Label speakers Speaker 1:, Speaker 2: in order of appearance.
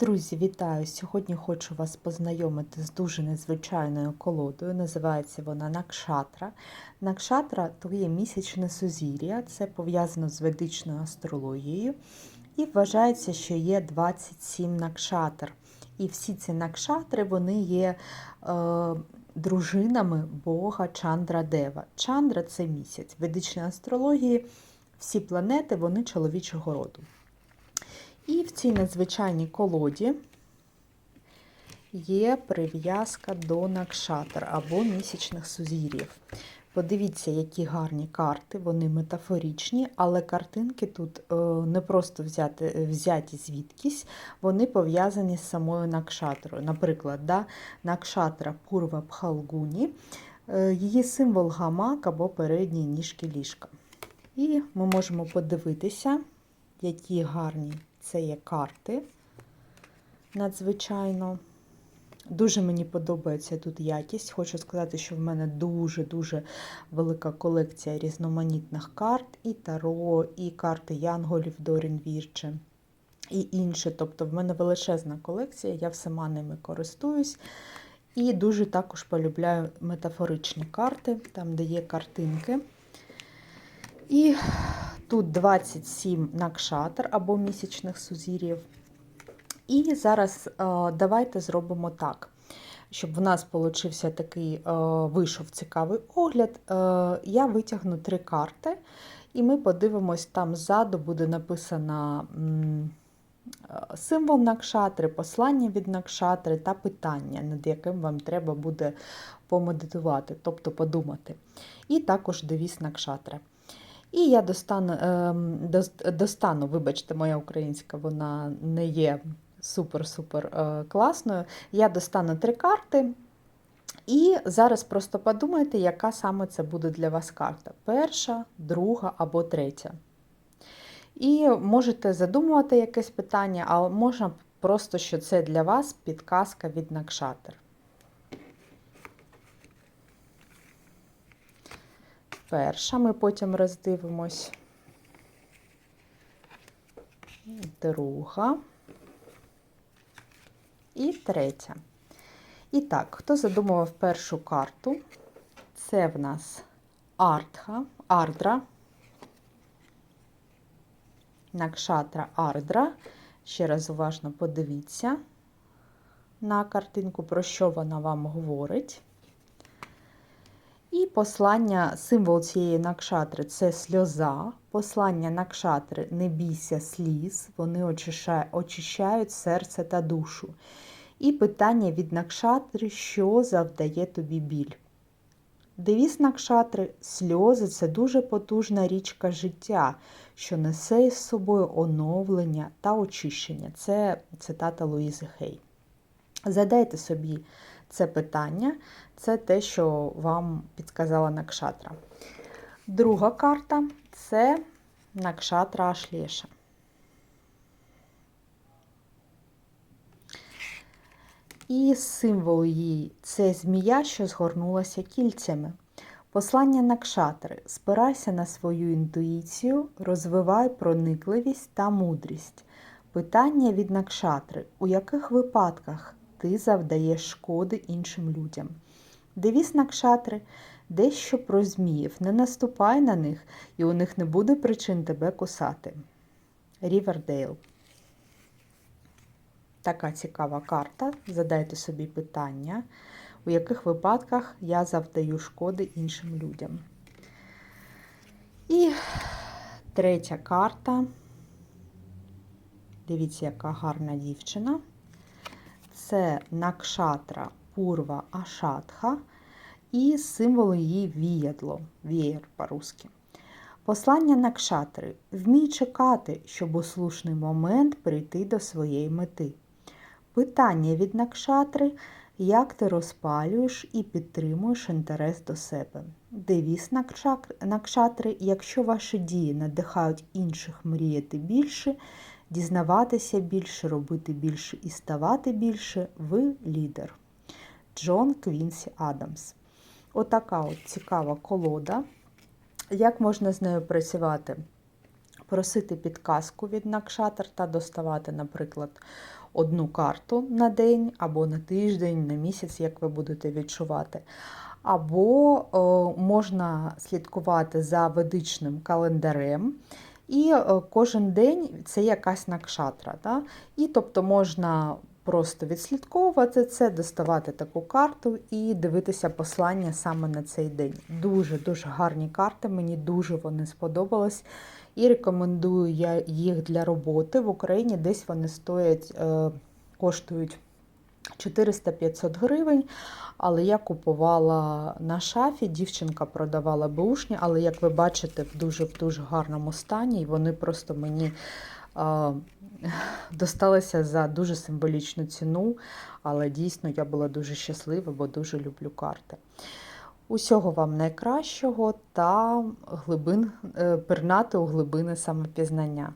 Speaker 1: Друзі, вітаю! Сьогодні хочу вас познайомити з дуже незвичайною колодою. Називається вона Накшатра. Накшатра то є місячне сузір'я, це пов'язано з ведичною астрологією. І вважається, що є 27 накшатр. І всі ці накшатри вони є е, дружинами Бога Чандра Дева. Чандра це місяць. В ведичній астрології всі планети вони чоловічого роду. І в цій надзвичайній колоді є прив'язка до накшатр або місячних сузір'їв. Подивіться, які гарні карти, вони метафоричні, але картинки тут е, не просто взяти, взяті звідкись, вони пов'язані з самою накшатрою. Наприклад, да, накшатра Пурва Пхалгуні, е, її символ гамак або передні ніжки ліжка. І ми можемо подивитися, які гарні це є карти. Надзвичайно. Дуже мені подобається тут якість. Хочу сказати, що в мене дуже-дуже велика колекція різноманітних карт, і таро, і карти Янголів Дорін Вірче, і інше. Тобто, в мене величезна колекція, я всіма ними користуюсь. І дуже також полюбляю метафоричні карти, там, де є картинки. І тут 27 накшатр або місячних сузір'їв. І зараз е, давайте зробимо так, щоб в нас получився такий е, вийшов цікавий огляд. Е, я витягну три карти, і ми подивимось, там ззаду буде написано символ накшатри, послання від накшатри та питання, над яким вам треба буде помедитувати, тобто подумати. І також девіз накшатри. І я достану, ем, достану, вибачте, моя українська, вона не є супер-супер е, класною. Я достану три карти. І зараз просто подумайте, яка саме це буде для вас карта: перша, друга або третя. І можете задумувати якесь питання, а можна просто, що це для вас підказка від Накшатер. Перша, ми потім роздивимось. Друга і третя. І так, хто задумував першу карту? Це в нас Артха, Ардра, Накшатра Ардра. Ще раз уважно подивіться на картинку, про що вона вам говорить. Послання, символ цієї накшатри це сльоза. Послання накшатри не бійся сліз, вони очищають серце та душу. І питання від накшатри, що завдає тобі біль. Девіз накшатри сльози це дуже потужна річка життя, що несе із собою оновлення та очищення. Це цитата Луїзи Хей. Задайте собі це питання, це те, що вам підказала Накшатра. Друга карта це Накшатра Ашлєша. І символ її це змія, що згорнулася кільцями. Послання Накшатри. Спирайся на свою інтуїцію, розвивай проникливість та мудрість. Питання від Накшатри. У яких випадках ти завдаєш шкоди іншим людям? Девіз Накшатри дещо про зміїв. Не наступай на них, і у них не буде причин тебе кусати. Рівердейл. Така цікава карта. Задайте собі питання, у яких випадках я завдаю шкоди іншим людям. І третя карта. Дивіться, яка гарна дівчина. Це Накшатра Пурва Ашатха і символ її віядло, вієр по-русски. Послання Накшатри. Вмій чекати, щоб у слушний момент прийти до своєї мети. Питання від Накшатри, як ти розпалюєш і підтримуєш інтерес до себе. Девіз Накшатри, якщо ваші дії надихають інших мріяти більше, дізнаватися більше, робити більше і ставати більше, ви лідер. Джон Квінсі Адамс. Отака от цікава колода. Як можна з нею працювати? просити підказку від Накшатр та доставати, наприклад, одну карту на день або на тиждень, на місяць, як ви будете відчувати. Або о, можна слідкувати за ведичним календарем. І е, кожен день це якась накшатра. Да? І тобто можна просто відслідковувати це, доставати таку карту і дивитися послання саме на цей день. Дуже-дуже гарні карти, мені дуже вони сподобались. І рекомендую я їх для роботи в Україні. Десь вони стоять, е, коштують 400-500 гривень. Але я купувала на шафі, дівчинка продавала бушні, але, як ви бачите, в дуже в дуже гарному стані, і вони просто мені е, досталися за дуже символічну ціну. Але дійсно я була дуже щаслива, бо дуже люблю карти. Усього вам найкращого та глибин, е, пірнати у глибини самопізнання.